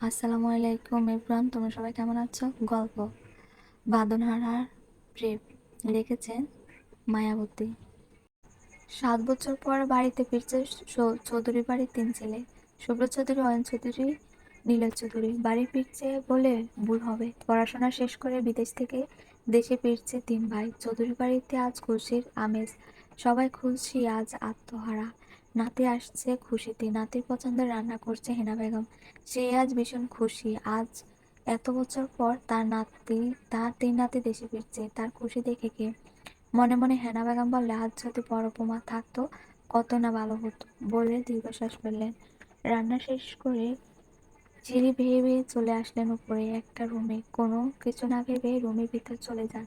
আসসালামু আলাইকুম এভরান তোমরা সবাই কেমন আছো? গল্প। বাঁধনহারার প্রেম লিখেছেন মায়াবতী। সাত বছর পর বাড়িতে ফিরছে চৌধুরী বাড়ির তিন ছেলে। শুভ্র চৌধুরী, অয়ন চৌধুরী নীলজ চৌধুরী। বাড়ি ফিরছে বলে ভুল হবে। পড়াশোনা শেষ করে বিদেশ থেকে দেশে ফিরছে তিন ভাই। চৌধুরী বাড়িতে আজ খুশির আমেজ। সবাই খুশি আজ আত্মহারা। নাতি আসছে খুশিতে। নাতির পছন্দের রান্না করছে হেনা বেগম। সে আজ ভীষণ খুশি। আজ এত বছর পর তার নাতি, তার তিন নাতি দেশে ফিরছে। তার খুশি দেখে কে? মনে মনে হেনা বেগম বললে, আজ যদি বড় বোমা থাকতো, কত না ভালো হতো। বলে দীর্ঘশ্বাস ফেললেন। রান্না শেষ করে সিঁড়ি বেয়ে বেয়ে চলে আসলেন উপরে একটা রুমে। কোনো কিছু না ভেবে রুমের ভিতর চলে যান।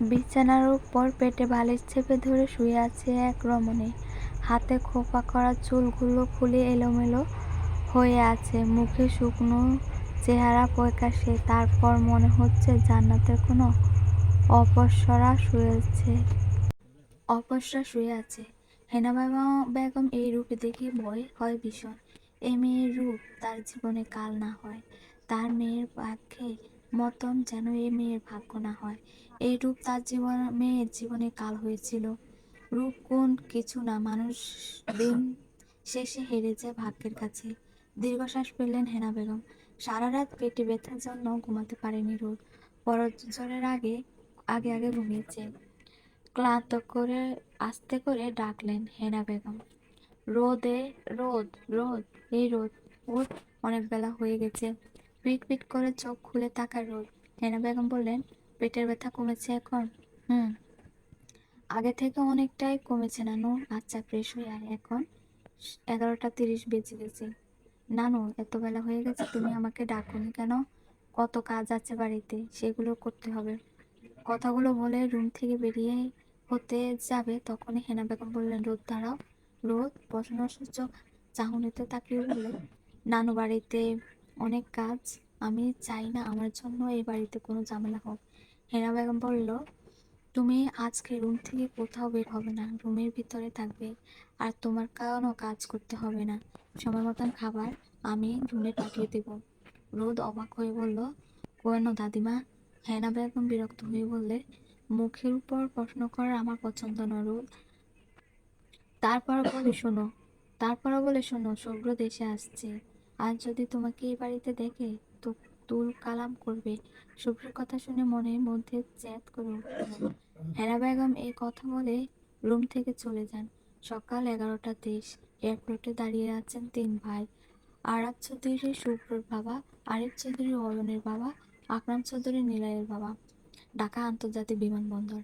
বিছানার উপর পেটে বালিশ চেপে ধরে শুয়ে আছে এক রমণী। হাতে খোপা করা চুলগুলো খুলে এলোমেলো হয়ে আছে। মুখে শুকনো চেহারা প্রকাশে তারপর মনে হচ্ছে জান্নাতের কোনো অপসরা শুয়েছে। অপসরা শুয়ে আছে। হেনা বেগম এই রূপ দেখে ভয় হয় ভীষণ। এই মেয়ের রূপ তার জীবনে কাল না হয়, তার মেয়ের ভাগ্যে মতন যেন এই মেয়ের ভাগ্য না হয়। এই রূপ তার জীবন, মেয়ের জীবনে কাল হয়েছিল। রূপ কোন কিছু না, মানুষ দিন শেষে হেরে যায় ভাগ্যের কাছে। দীর্ঘশ্বাস ফেললেন হেনা বেগম। সারা রাত পেটে ব্যথার জন্য ঘুমাতে পারেনি রোদ পরজরের আগে আগে আগে ঘুমিয়েছে। ক্লান্ত করে, আস্তে করে ডাকলেন হেনা বেগম। রোদে, রোদ রোদ, এই রোদ ওর অনেক বেলা হয়ে গেছে। পিট পিট করে চোখ খুলে তাকায় রোদ হেনা বেগম বললেন, পেটের ব্যথা কমেছে এখন? হুম। আগে থেকে অনেকটাই কমেছে নানু। আচ্ছা ফ্রেশ হয়ে আয় এখন এগারোটা তিরিশ বেজে গেছে। নানু, এত বেলা হয়ে গেছে, তুমি আমাকে ডাকুনি কেন? কত কাজ আছে বাড়িতে, সেগুলো করতে হবে। কথাগুলো বলে রুম থেকে বেরিয়ে হতে যাবে তখনই হেনা বেগম বললেন, রোদ, দাঁড়াও। রোদ বসানো সূচক চাহনিতে তাকিয়ে বললেন নানু, বাড়িতে অনেক কাজ। আমি চাই না আমার জন্য এই বাড়িতে কোনো ঝামেলা হোক। হেনা বেগম বলল তুমি আজকে রুম থেকে কোথাও বের হবে না। রুমের ভিতরে থাকবে। আর তোমার কোনো কাজ করতে হবে না। সময় মতন খাবার আমি রুমে পাঠিয়ে দেব। রোদ অবাক হয়ে বলল কেন দাদিমা হেনা বেগম বিরক্ত হয়ে বললে, মুখের উপর প্রশ্ন করা আমার পছন্দ না রোদ। তারপর বলে শোনো তারপর বলে শোনো শুভ্র দেশে আসছে। আর যদি তোমাকে এই বাড়িতে দেখে, তো তুল কালাম করবে। শুভ্রের কথা শুনে মনের মধ্যে চ্যাত করে উঠল। বেগম এই কথা বলে রুম থেকে চলে যান। সকাল এগারোটা তেইশ। এয়ারপোর্টে দাঁড়িয়ে আছেন তিন ভাই। আরাব চৌধুরী শুভ্রর বাবা, আরিফ চৌধুরী অয়নের বাবা, আকরাম চৌধুরী নিলয়ের বাবা। ঢাকা আন্তর্জাতিক বিমানবন্দর।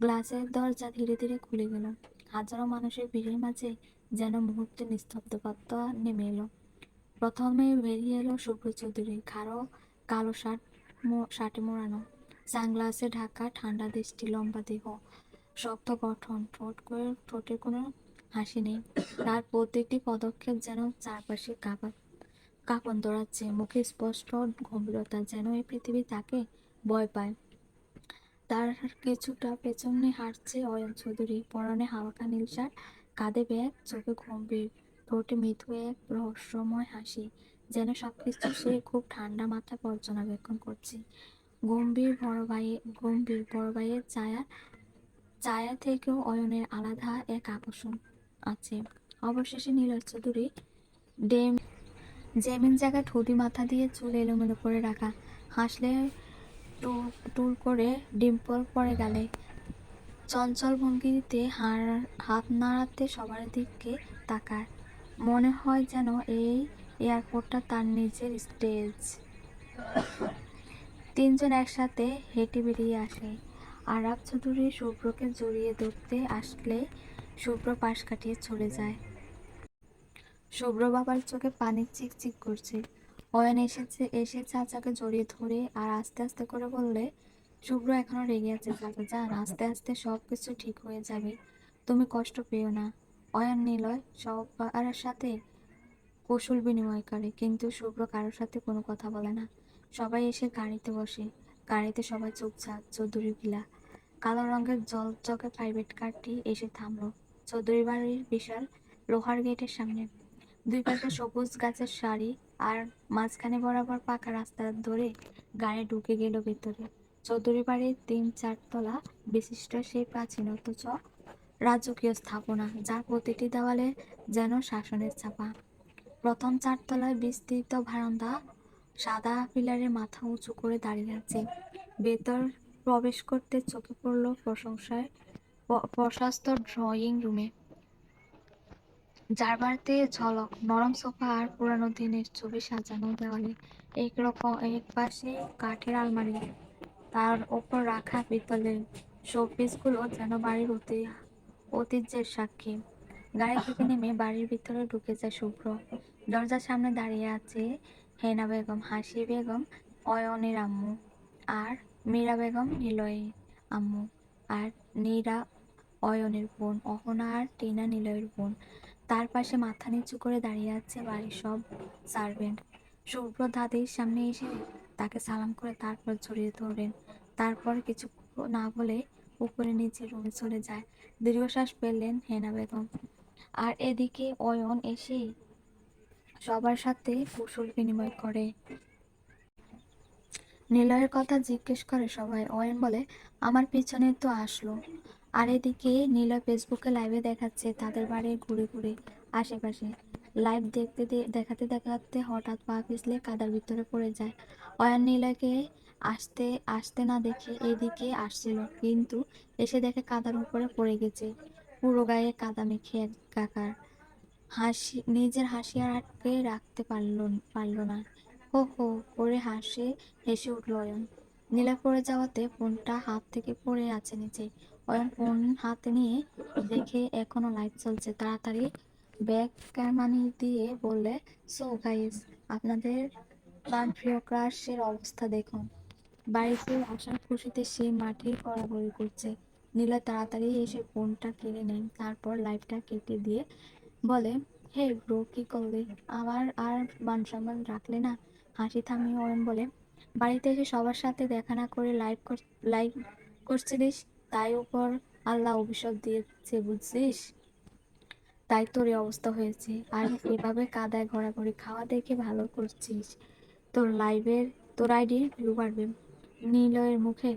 গ্লাসের দরজা ধীরে ধীরে খুলে গেল। হাজারো মানুষের ভিড়ের মাঝে যেন মুহূর্তে নিস্তব্ধতা নেমে এলো। প্রথমে বেরিয়ে এলো শুভ্র চৌধুরী খাড়ো কালো শার্ট শার্টে মোড়ানো। সানগ্লাসে ঢাকা, ঠান্ডা দৃষ্টি লম্বা দেহ, শক্ত গঠন, ঠোঁট করে, ঠোঁটের কোনো হাসি নেই। তার প্রত্যেকটি পদক্ষেপ যেন চারপাশে কাঁপা, কাঁপন দৌড়াচ্ছে। মুখে স্পষ্ট গম্ভীরতা যেন এই পৃথিবী তাকে ভয় পায়। তার কিছুটা পেছনে হাঁটছে অয়ন চৌধুরী। পরনে হালকা নীল শার্ট, কাঁধে ব্যাগ, চোখে গম্ভীর ঠোঁটে মৃদু এক রহস্যময় হাসি, যেন সবকিছু সে খুব ঠান্ডা মাথায় পর্যবেক্ষণ করছে। গম্ভীর বড় ভাইয়ের গম্ভীর বড় ভাইয়ের ছায়া ছায়া থেকেও অয়নের আলাদা এক আকর্ষণ আছে। অবশেষে নীলজ চৌধুরী ডেম, জেমিন জায়গায় ঠুটি মাথা দিয়ে চুল এলোমেলো করে রাখা। হাসলে টুল করে ডিম্পল পড়ে গেলে। চঞ্চল ভঙ্গিতে হার- হাত নাড়াতে সবার দিকে তাকায়। মনে হয় যেন এই এয়ারপোর্টটা তার নিজের স্টেজ। তিনজন একসাথে হেঁটে বেরিয়ে আসে। আরাব চৌধুরী শুভ্রকে জড়িয়ে ধরতে আসলে শুভ্র পাশ কাটিয়ে চলে যায়। শুভ্র বাবার চোখে পানি চিকচিক করছে। অয়ন এসেছে, এসে চাচাকে জড়িয়ে ধরে আর আস্তে আস্তে করে বললে, শুভ্র এখনও রেগে আছে চাচা, যান, আস্তে আস্তে সব কিছু ঠিক হয়ে যাবে। তুমি কষ্ট পেও না। অয়ন নিলয় সবার সাথে কৌশল বিনিময় করে, কিন্তু শুভ্র কারোর সাথে কোনো কথা বলে না। সবাই এসে গাড়িতে বসে। গাড়িতে সবাই চুপচাপ। চৌধুরী ভিলা। কালো রঙের জলচকে প্রাইভেট কারটি এসে থামলো। চৌধুরী বাড়ির বিশাল লোহার গেটের সামনে। দুই পাশে সবুজ গাছের সারি আর মাঝখানে বরাবর পাকা রাস্তা ধরে গাড়ি ঢুকে গেল ভেতরে। চৌধুরী বাড়ির তিন চারতলা বিশিষ্ট সেই প্রাচীন অথচ রাজকীয় স্থাপনা, যার প্রতিটি দেওয়ালে যেন শাসনের ছাপা প্রথম চারতলায় বিস্তৃত বারান্দা সাদা পিলারে মাথা উঁচু করে দাঁড়িয়ে আছে। ভেতর প্রবেশ করতে চোখে পড়ল প্রশংসায় প্রশস্ত ড্রয়িং রুমে। যার বাড়িতে ঝলক, নরম সোফা আর পুরানো দিনের ছবি সাজানো দেওয়ালে এক রকম, এক পাশে কাঠের আলমারি, তার ওপর রাখা পিতলের শোপিসগুলো যেন বাড়ির ঐতি- ঐতিহ্যের সাক্ষী, গাড়ি থেকে নেমে বাড়ির ভিতরে ঢুকে যায় শুভ্র। দরজার সামনে দাঁড়িয়ে আছে হেনা বেগম, হাসি বেগম, অয়নের আম্মু আর মীরা বেগম নিলয়ের আম্মু আর নীরা অয়নের বোন, অহনা আর টিনা নিলয়ের বোন। তার পাশে মাথা নিচু করে দাঁড়িয়ে আছে বাড়ির সব সার্ভেন্ট শুভ্র দাদির সামনে এসে তাকে সালাম করে তারপর জড়িয়ে ধরেন তারপর কিছু না বলে উপরে নিচে রুমে চলে যায়। দীর্ঘশ্বাস ফেললেন হেনা বেগম। আর এদিকে অয়ন এসে সবার সাথে কুশল বিনিময় করে। নিলয়ের কথা জিজ্ঞেস করে সবাই। অয়ন বলে, আমার পিছনে তো আসলো। আর এদিকে নিলয় ফেসবুকে লাইভে দেখাচ্ছে তাদের বাড়ি ঘুরে ঘুরে আশেপাশে। লাইভ দেখতে দেখাতে দেখাতে হঠাৎ পা পিছলে কাদার ভিতরে পড়ে যায়। অয়ন নিলয়কে আসতে আসতে না দেখে এদিকে আসছিল, কিন্তু এসে দেখে কাদার উপরে পড়ে গেছে। পুরো গায়ে কাদা মেখে একাকার হাসি, নিজের হাসি আর আটকে রাখতে পারল পারল না। হো হো করে হাসে, হেসে উঠল অয়ন। নীলা পড়ে যাওয়াতে ফোনটা হাত থেকে পড়ে আছে নিচে। অয়ন ফোন হাতে নিয়ে দেখে এখনও লাইট চলছে। তাড়াতাড়ি ব্যাগ ক্যামানি দিয়ে বললে, সো গাইস, আপনাদের প্রিয় ক্রাশের অবস্থা দেখুন। বাড়িতে আসার খুশিতে সে মাঠে গড়াগড়ি করছে। নীলা তাড়াতাড়ি এসে ফোনটা কিনে নেয়, তারপর লাইটটা কেটে দিয়ে বলে, হে ব্রো, কি করলে? আবার আর মান সম্মান রাখলে না? হাসি থামিয়ে অয়ন বলে, বাড়িতে এসে সবার সাথে দেখা না করে লাইভ লাইভ করছিলিস? তাই উপর আল্লাহ অভিশাপ দিয়েছে, বুঝছিস? তাই তোর এই অবস্থা হয়েছে। আর এভাবে কাদায় ঘোরাঘুরি খাওয়া দেখে ভালো করছিস। তোর লাইভের তোর আইডির ভিউ বাড়বে নিলয়ের মুখে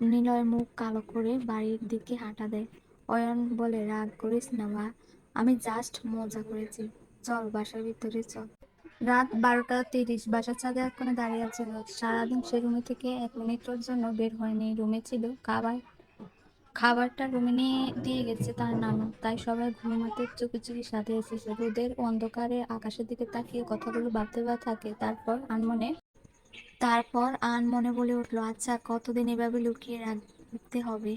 নিলয়ের মুখ কালো করে বাড়ির দিকে হাঁটা দেয়। অয়ন বলে, রাগ করিস না, মা। আমি জাস্ট মজা করেছি। চল, বাসার ভিতরে চল। রাত বারোটা তিরিশ, বাসার ছাদে এক দাঁড়িয়ে আছে রোদ সারাদিন সে রুমে থেকে এক মিনিটের জন্য বের হয়নি। রুমে ছিল খাবার, খাবারটা রুমে নিয়ে দিয়ে গেছে তার নানু। তাই সবাই ঘুমাতে চুপি চুপি সাথে এসেছে। রোদের অন্ধকারে আকাশের দিকে তাকিয়ে কথাগুলো ভাবতে থাকে। তারপর আনমনে তারপর আন মনে বলে উঠল আচ্ছা কতদিন এভাবে লুকিয়ে রাখতে হবে?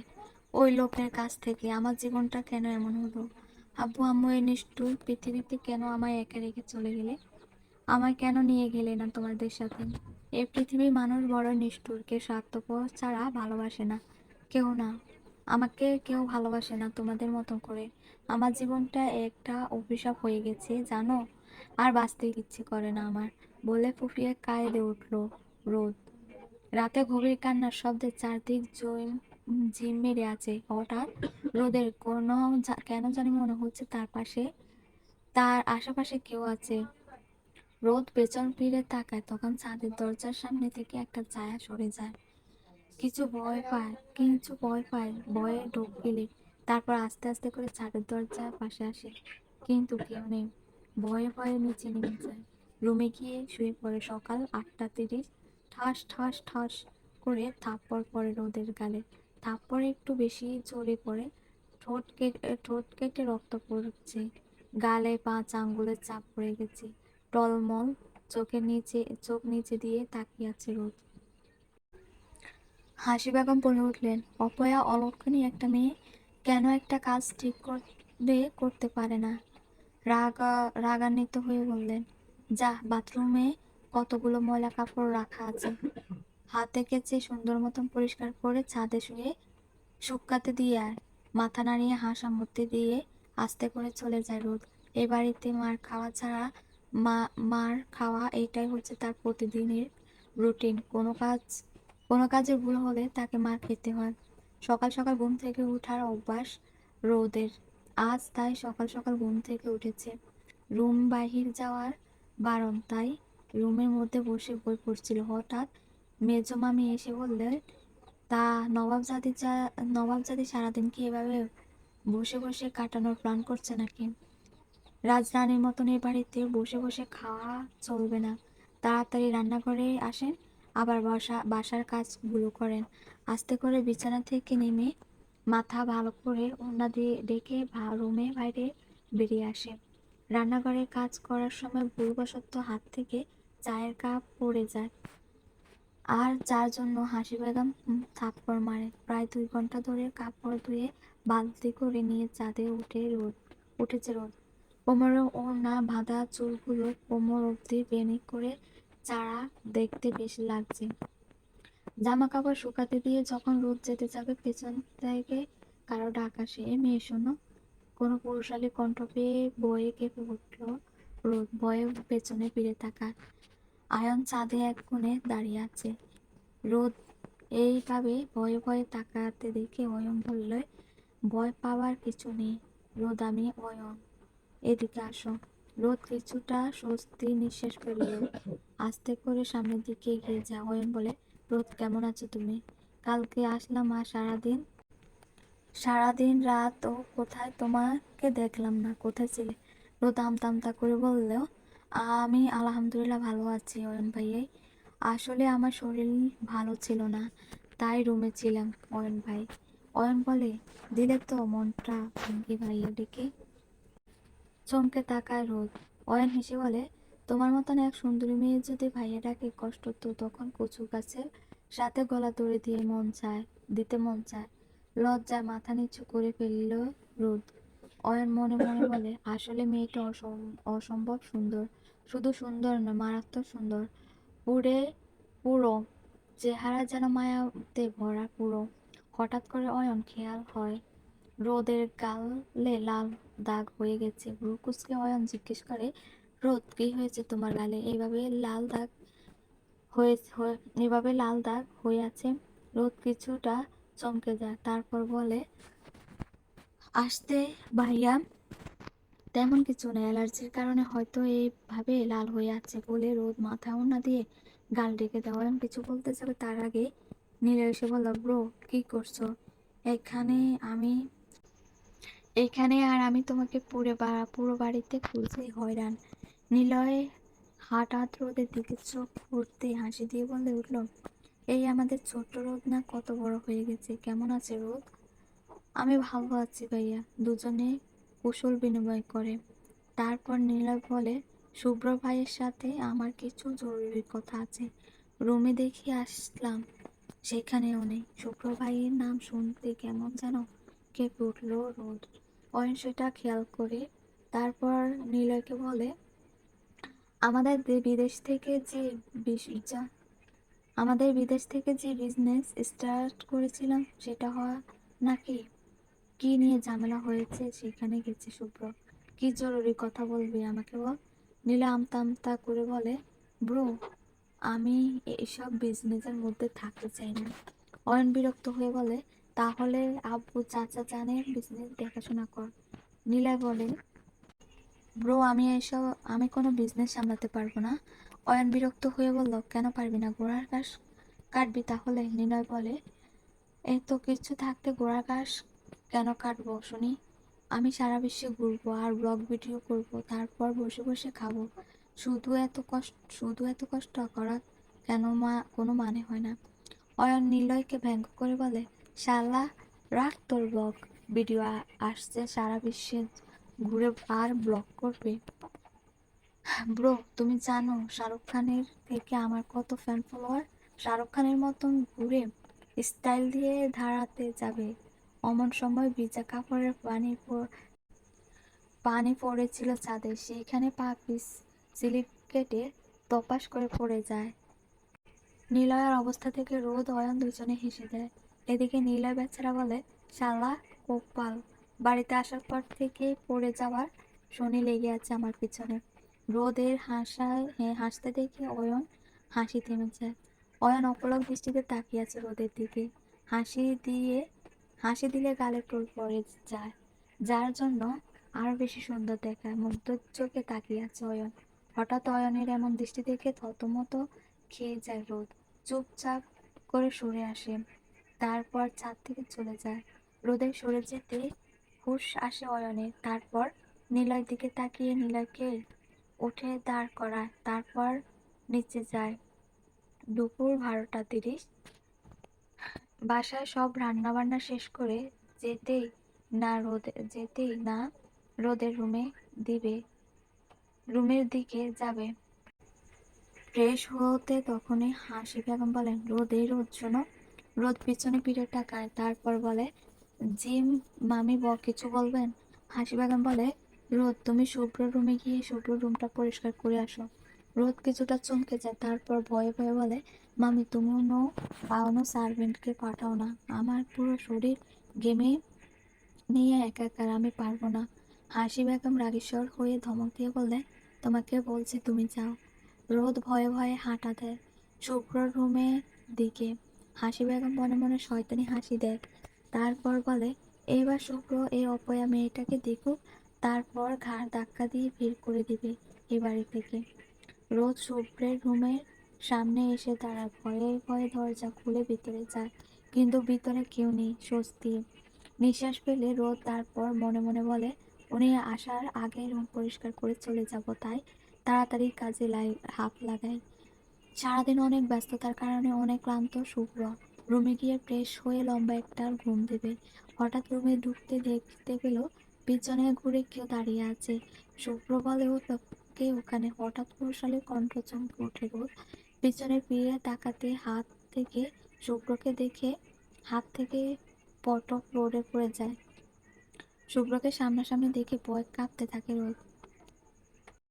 ওই লোকের কাছ থেকে। আমার জীবনটা কেন এমন হলো? আব্বু, আম্মু, এই নিষ্ঠুর পৃথিবীতে কেন আমায় একা রেখে চলে গেলে? আমায় কেন নিয়ে গেলে না তোমাদের সাথে? এই পৃথিবীর মানুষ বড় নিষ্ঠুর। কে স্বার্থপর ছাড়া ভালোবাসে না। কেউ না। আমাকে কেউ ভালোবাসে না তোমাদের মতো করে। আমার জীবনটা একটা অভিশাপ হয়ে গেছে, জানো? আর বাঁচতে ইচ্ছে করে না আমার। বলে ফুফিয়ে কায়দে উঠল। রোদ। রাতে গভীর কান্নার শব্দে চারদিক জৈন ঝিম মেরে আছে। হঠাৎ রোদের কোনো কেন জানি মনে হচ্ছে তার পাশে, তার আশেপাশে কেউ আছে। রোদ পেছন ফিরে তাকায় তখন ছাদের দরজার সামনে থেকে একটা ছায়া সরে যায়। কিছু ভয় পায়, কিছু ভয় পায়, ভয়ে ঢোক গেলে, তারপর আস্তে আস্তে করে ছাদের দরজার পাশে আসে। কিন্তু কেউ নেই। ভয়ে ভয়ে নিচে নেমে যায়। রুমে গিয়ে শুয়ে পড়ে সকাল আটটা তিরিশ। ঠাস ঠাস ঠাস করে থাপ্পড় পড়ে রোদের গালে। থাপ্পড় একটু বেশি জোরে পড়ে। ঠোঁট কেটে ঠোঁট কেটে রক্ত পড়ছে। গালে পাঁচ আঙ্গুলের চাপ পড়ে গেছে। টলমল চোখের নিচে, চোখ নিচে দিয়ে তাকিয়ে আছে রোদ। হাসি বেগম বলে উঠলেন, অপয়া অলক্ষণী একটা মেয়ে কেন একটা কাজ ঠিক করে করতে পারে না? রাগা, রাগান্বিত হয়ে বললেন, যা, বাথরুমে কতগুলো ময়লা কাপড় রাখা আছে। হাতে কেচে সুন্দর মতন পরিষ্কার করে ছাদে শুয়ে শুকাতে দিয়ে আর মাথা নাড়িয়ে হাসা মূর্তি দিয়ে আস্তে করে চলে যায় রোদ। এ বাড়িতে মার খাওয়া ছাড়া মা, মার খাওয়া এটাই হচ্ছে তার প্রতিদিনের রুটিন। কোনো কাজ, কোনো কাজে ভুল হলে তাকে মার খেতে হয়। সকাল সকাল ঘুম থেকে ওঠার অভ্যাস রোদের। আজ তাই সকাল সকাল ঘুম থেকে উঠেছে। রুম বাহির যাওয়ার বারণ তাই রুমের মধ্যে বসে বই পড়ছিল। হঠাৎ মেজ মামি এসে বললেন, তা নবাবজাদি যা নবাবজাদি সারাদিন কি এভাবে বসে বসে কাটানোর প্ল্যান করছে নাকি? রাজরানীর মতন এই বাড়িতে বসে বসে খাওয়া চলবে না। তাড়াতাড়ি রান্নাঘরে আসেন, আবার বাসা, বাসার কাজগুলো করেন। আস্তে করে বিছানা থেকে নেমে মাথা ভালো করে ওড়না দিয়ে ডেকে রুমে বাইরে বেরিয়ে আসে। রান্নাঘরে কাজ করার সময় ভুলবশত হাত থেকে চায়ের কাপ পড়ে যায়। আর যার জন্য হাসি বেগম থাপ্পড় মারে। প্রায় দুই ঘণ্টা ধরে কাপড় ধুয়ে বালতি করে নিয়ে চাঁদে উঠে রোদ, উঠেছে রোদ। কোমরে ওড়না বাঁধা চুলগুলো কোমর অবধি বেনি করে চারা দেখতে বেশ লাগছে। জামা কাপড় শুকাতে দিয়ে যখন রোদ যেতে যাবে, পেছন থেকে কারও ডাক আসে, "এ মেয়ে, শোনো। কোনো পুরুষালী কণ্ঠ পেয়ে বয়ে কেঁপে উঠল রোদ, বয়ে পেছনে ফিরে তাকায়। আয়ন চাঁদে এক কোণে দাঁড়িয়ে আছে। রোদ এইভাবে ভয়ে ভয়ে তাকাতে দেখে অয়ন বলল, ভয় পাওয়ার কিছু নেই। রোদ, আমি অয়ন। এদিকে আসো। রোদ কিছুটা স্বস্তি নিঃশ্বাস ফেলল। আস্তে করে সামনের দিকে এগিয়ে যা অয়ন বলে, রোদ, কেমন আছো তুমি? কালকে আসলাম আর সারাদিন সারাদিন রাত ও কোথায়? তোমাকে দেখলাম না। কোথায় ছিলে? রোদ আমতা করে বললেও আমি আলহামদুলিল্লাহ ভালো আছি, অয়ন ভাইয়াই। আসলে আমার শরীর ভালো ছিল না, তাই রুমে ছিলাম, অয়ন ভাই। অয়ন বলে, দিলে তো মনটা ভেঙে ভাইয়া ডেকে চমকে তাকায় রোদ। অয়ন হেসে বলে, তোমার মতন এক সুন্দরী মেয়ে যদি ভাইয়াটাকে কষ্ট তো তখন কচু গাছের সাথে গলা দড়ি দিয়ে মন চায়, দিতে মন চায়। লজ্জায় মাথা নিচু করে ফেলল রোদ। অয়ন মনে মনে বলে, আসলে মেয়েটা অসম- অসম্ভব সুন্দর। শুধু সুন্দর নয়, মারাত্মক সুন্দর। পুরে পুরো চেহারা যেন মায়াতে ভরা পুরো হঠাৎ করে অয়ন, খেয়াল হয়, রোদের গালে লাল দাগ হয়ে গেছে। ভ্রু অয়ন জিজ্ঞেস করে, রোদ, কি হয়েছে তোমার গালে? এইভাবে লাল দাগ হয়ে- এভাবে লাল দাগ হয়ে আছে। রোদ কিছুটা চমকে যায়। তারপর বলে, আসতে ভাইয়া তেমন কিছু না অ্যালার্জির কারণে হয়তো এইভাবে লাল হয়ে আছে। বলে রোদ, মাথা ওড়না দিয়ে গাল ডেকে দেওয়া অয়ন কিছু বলতে যাবে, তার আগে নীলা এসে বলল, ব্রো, কি করছ? এখানে আমি, এখানে আর আমি তোমাকে পুরো পুরো বাড়িতে খুঁজে হয়রান। নিলয় হঠাৎ রোদের দিকে চোখ ফুটতে হাসি দিয়ে বলে উঠল, এই আমাদের ছোট্ট রোদ না কত বড় হয়ে গেছে? কেমন আছে রোদ? আমি ভালো আছি ভাইয়া। দুজনে কুশল বিনিময় করে। তারপর নীলয় বলে শুভ্র ভাইয়ের সাথে আমার কিছু জরুরি কথা আছে। রুমে দেখে আসলাম। সেখানেও নেই শুভ্র ভাইয়ের নাম শুনতে কেমন যেন কেঁপে উঠল রোদ। অয়ন সেটা খেয়াল করে তারপর নিলয়কে বলে, আমাদের বিদেশ থেকে যা- আমাদের বিদেশ থেকে যে বিজনেস স্টার্ট করেছিলাম, সেটা হওয়া নাকি কি নিয়ে ঝামেলা হয়েছে সেখানে গেছে শুভ্র। কি জরুরি কথা বলবি আমাকে বল? নীলা আমতা আমতা করে বলে, ব্রো, আমি এইসব বিজনেসের মধ্যে থাকতে চাই না। অয়ন বিরক্ত হয়ে বলে, তাহলে আব্বু চাচা জানে বিজনেস দেখাশোনা কর। নীলা বলে, ব্রো, আমি এসব, আমি কোনো বিজনেস সামলাতে পারব না। অয়ন বিরক্ত হয়ে বলল, কেন পারবি না ঘোড়ার ঘাস কাটবি তাহলে? নিলয় বলে, এত কিছু থাকতে ঘোড়ার ঘাস কেন কাটবো শুনি? আমি সারা বিশ্বে ঘুরবো আর ব্লগ ভিডিও করব, তারপর বসে বসে খাব। শুধু এত কষ্ট, শুধু এত কষ্ট করা কেন মা, কোনো মানে হয় না। অয়ন নিলয়কে ব্যঙ্গ করে বলে, শালা, রাখ তোর ব্লগ ভিডিও আসছে সারা বিশ্বে ঘুরে আর ব্লগ করবে। ব্রো, তুমি জানো শাহরুখ খানের থেকে আমার কত ফ্যান ফলোয়ার শাহরুখ খানের মতন ঘুরে স্টাইল দিয়ে ধারাতে যাবে। অমন সময় ভিজা কাপড়ের পানি পানি পড়েছিল চাঁদে সেইখানে পা পিস, স্লিপ কেটে তপাস করে পড়ে যায়। নিলয়ের অবস্থা থেকে রোদ অয়ন দুজনে হেসে দেয়। এদিকে নিলয় বেচারা বলে, শালা কোপাল বাড়িতে আসার পর থেকেই পড়ে যাওয়ার শনি লেগে আছে আমার পিছনে। রোদের হাসায় হাসতে দেখে অয়ন হাসি থেমে যায় অয়ন অপলক দৃষ্টিতে তাকিয়ে আছে রোদের দিকে। হাসি দিয়ে হাসি দিলে গালে টোল পড়ে যায়। যার জন্য আরও বেশি সুন্দর দেখায়। মুগ্ধ চোখে তাকিয়ে আছে অয়ন। হঠাৎ অয়নের এমন দৃষ্টি দেখে থতমত খেয়ে যায় রোদ। চুপচাপ করে সরে আসে। তারপর ছাদ থেকে চলে যায়। রোদের সরে যেতে হুশ আসে অয়নের। তারপর নীলয়ের দিকে তাকিয়ে নীলয়কে উঠে দাঁড় করায়। তারপর নিচে যায়। দুপুর বারোটা তিরিশ। বাসায় সব রান্না বান্না শেষ করে যেতেই না রোদে, যেতেই না রোদের রুমে দিবে, রুমের দিকে যাবে। ফ্রেশ হতে তখনই হাসি বেগম বলেন, রোদ রোদ, শোনো। রোদ পিছনে পিঠে তাকায় তারপর বলে, জিম, মামি ব কিছু বলবেন? হাসি বেগম বলে, রোদ, তুমি শুভ্র রুমে গিয়ে শুভ্র রুমটা পরিষ্কার করে আসো। রোদ কিছুটা চমকে যায়। তারপর ভয়ে ভয়ে বলে মামি তুমি বা অন্য সার্ভেন্টকে পাঠাও না। আমার পুরো শরীর গেমে নিয়ে একাকার আমি পারব না। হাসি বেগম রাগেশ্বর হয়ে ধমক দিয়ে বললে তোমাকে বলছি তুমি যাও। রোদ ভয়ে ভয়ে হাঁটা দেয় শুভ্র রুমের দিকে। হাসি বেগম মনে মনে শয়তানি হাসি দেয়। তারপর বলে এবার শুভ্র, এই অপয়া মেয়েটাকে দেখুক, তারপর ঘাড় ধাক্কা দিয়ে বের করে দিবে এ বাড়ি থেকে। রোদ শুভ্রের রুমের সামনে এসে তারা ভয়ে ভয়ে দরজা খুলে ভিতরে যায়। কিন্তু ভিতরে কেউ নেই, স্বস্তি। নিঃশ্বাস ফেলে রোদ তারপর মনে মনে বলে, উনি আসার আগে রুম পরিষ্কার করে চলে যাব, তাই তাড়াতাড়ি কাজে লাই হাত লাগাই। সারাদিন অনেক ব্যস্ততার কারণে অনেক ক্লান্ত, শুভ্র। রুমে গিয়ে ফ্রেশ হয়ে লম্বা একটা ঘুম দেবে। হঠাৎ রুমে ঢুকতে দেখতে পেল, পিছনে ঘুরে কেউ দাঁড়িয়ে আছে। শুভ্র বলে ও কে ওখানে। হঠাৎ কৌশলে কণ্ঠ চমকে উঠে রোদ। পিছনে ফিরে তাকাতে হাত থেকে, শুভ্রকে দেখে, হাত থেকে পটক রোডে পড়ে যায়। শুভ্রকে সামনাসামনি দেখে ভয় কাঁপতে থাকে রোদ।